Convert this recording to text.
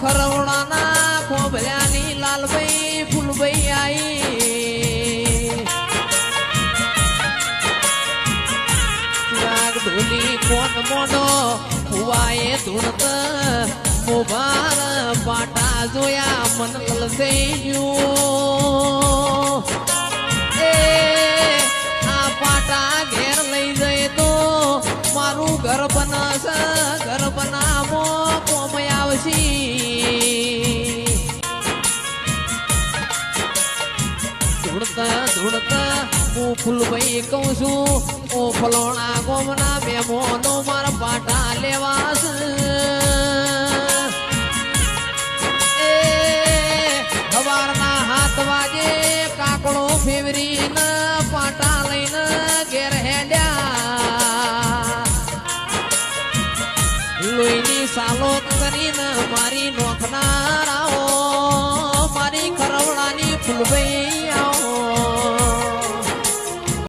ખરવડાના ખોભર્યાની લાલભાઈ, ફૂલભાઈ આઈ. રાગ ઢોલી કોન મોનો? ફુવાએ ધૂણત મોભાર પાટા જોયા, મન લલસઈ ગયું એ, આ પાટા ઘેર લઈ જાય તો મારું ઘર બનાશે બનાવો કોમ ધૂળતા હું ફૂલભાઈ કહું છું, ઓ ફલોણા ગોમના મેમોનો મારા પાટા લેવાસ સવારના હાથ વાગે, કાકડો ફેવરીને પાટા લઈને ઘેર હેડ્યા. લોહીની સાલો કરીને મારી નોખનારાઓ, મારી ખરવડાની ફૂલભાઈ